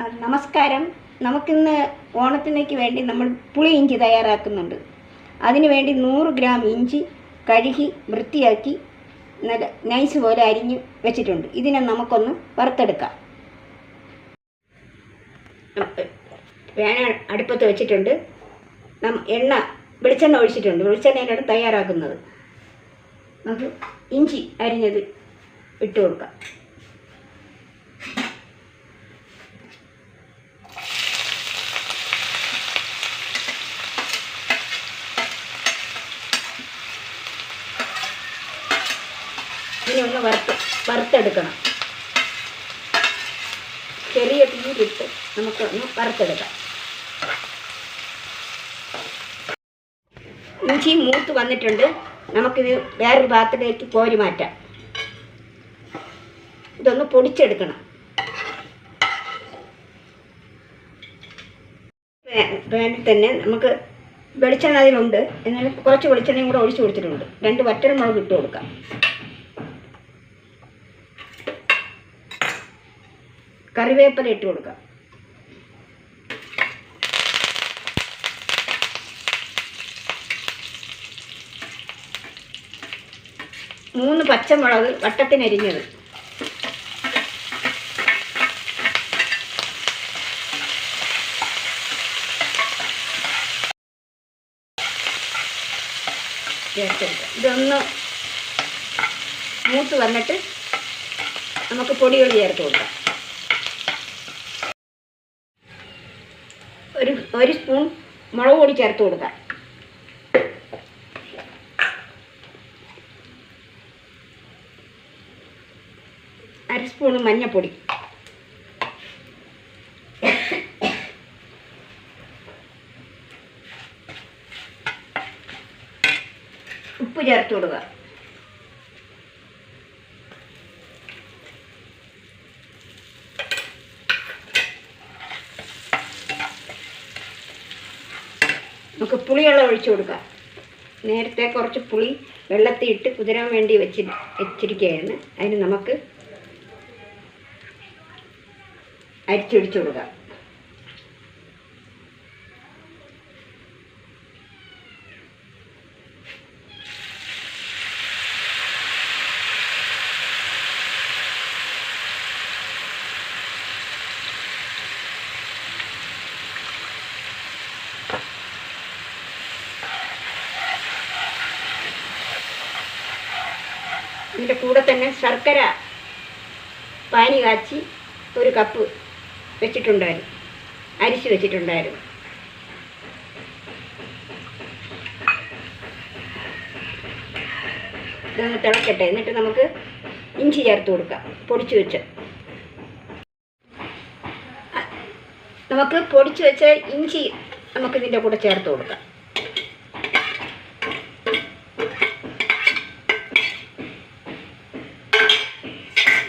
നമസ്കാരം. നമുക്കിന്ന് ഓണത്തിനേക്ക് വേണ്ടി നമ്മൾ പുളി ഇഞ്ചി തയ്യാറാക്കുന്നുണ്ട്. അതിനുവേണ്ടി നൂറ് ഗ്രാം ഇഞ്ചി കഴുകി വൃത്തിയാക്കി നല്ല നൈസ് പോലെ അരിഞ്ഞ് വെച്ചിട്ടുണ്ട്. ഇതിനെ നമുക്കൊന്ന് വറുത്തെടുക്കാം. വേന അടുപ്പത്ത് വെച്ചിട്ടുണ്ട്. എണ്ണ വെളിച്ചെണ്ണ ഒഴിച്ചിട്ടുണ്ട്. വെളിച്ചെണ്ണയിലാണ് തയ്യാറാക്കുന്നത്. നമുക്ക് ഇഞ്ചി അരിഞ്ഞത് ഇട്ട് കൊടുക്കാം. ഇതിനെ ഒന്ന് വറുത്ത് വറുത്തെടുക്കണം. ചെറിയ തീയിലിട്ട് നമുക്കൊന്ന് വറുത്തെടുക്കാം. ഇഞ്ചി മൂത്ത് വന്നിട്ടുണ്ട്. നമുക്കിത് വേറൊരു പാത്രത്തിലേക്ക് കോരി മാറ്റാം. ഇതൊന്ന് പൊടിച്ചെടുക്കണം. പാനിൽ തന്നെ നമുക്ക് വെളിച്ചെണ്ണ അതിലുണ്ട്. എന്നാലും കുറച്ച് വെളിച്ചെണ്ണയും കൂടെ ഒഴിച്ചു കൊടുത്തിട്ടുണ്ട്. രണ്ട് വറ്റൽ മുളക് ഇട്ട് കൊടുക്കാം. കറിവേപ്പില ഇട്ട് കൊടുക്കാം. മൂന്ന് പച്ചമുളക് വട്ടത്തിനരിഞ്ഞത്. ഇതൊന്ന് മൂത്ത് വന്നിട്ട് നമുക്ക് പൊടികൾ ചേർത്ത് കൊടുക്കാം. ഒരു സ്പൂൺ മുളക് പൊടി ചേർത്ത് കൊടുക്കാം അര സ്പൂൺ മഞ്ഞൾപ്പൊടി ഉപ്പ് ചേർത്ത് കൊടുക്കുക. നമുക്ക് പുളിവെള്ളം ഒഴിച്ചു കൊടുക്കാം. നേരത്തെ കുറച്ച് പുളി വെള്ളത്തിൽ ഇട്ട് കുതിരാൻ വേണ്ടി വെച്ച് വെച്ചിരിക്കുകയായിരുന്നു അതിന് നമുക്ക് അരിച്ചൊഴിച്ചു കൊടുക്കാം. ഇതിന്റെ കൂടെ തന്നെ ശർക്കര പാനി കാച്ചി ഒരു കപ്പ് വെച്ചിട്ടുണ്ടായിരുന്നു. അരിച്ച് വെച്ചിട്ടുണ്ടായിരുന്നു. ഇതൊന്ന് തിളക്കട്ടെ. എന്നിട്ട് നമുക്ക് ഇഞ്ചി ചേർത്ത് കൊടുക്കാം. പൊടിച്ചു വെച്ച്. നമുക്ക് പൊടിച്ചു വെച്ച ഇഞ്ചി നമുക്ക് ഇതിന്റെ കൂടെ ചേർത്ത് കൊടുക്കാം.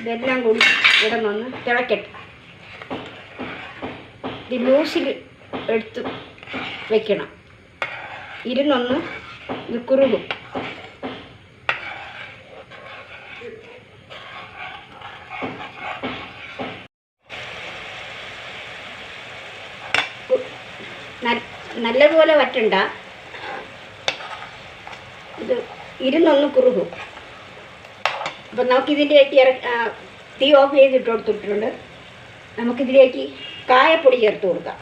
ഇതെല്ലാം കൂടി ഇവിടെ നിന്ന് തിളക്കട്ടെ. ഇത് ലൂസിൽ എടുത്ത് വെക്കണം. ഇരുന്നൊന്ന് ഇത് കുറുകും. നല്ലതുപോലെ വറ്റണ്ട. ഇത് ഇരുന്നൊന്ന് കുറുകും. അപ്പം നമുക്കിതിന്റെയൊക്കെ ഇറ തീ ഓഫ് ചെയ്തിട്ട് കൊടുത്തിട്ടുണ്ട്. നമുക്കിതിലേക്ക് കായപ്പൊടി ചേർത്ത് കൊടുക്കാം.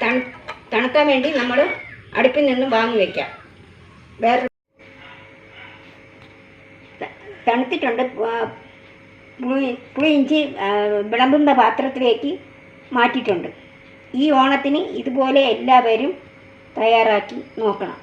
തണു തണുക്കാൻ വേണ്ടി നമ്മൾ അടുപ്പിൽ നിന്നും വാങ്ങി വയ്ക്കാം വേറെ തണുത്തിട്ടുണ്ട്. പുളി പുളി ഇഞ്ചി വിളമ്പുന്ന പാത്രത്തിലേക്ക് മാറ്റിയിട്ടുണ്ട്. ഈ ഓണത്തിന് ഇതുപോലെ എല്ലാവരും തയ്യാറാക്കി നോക്കണം.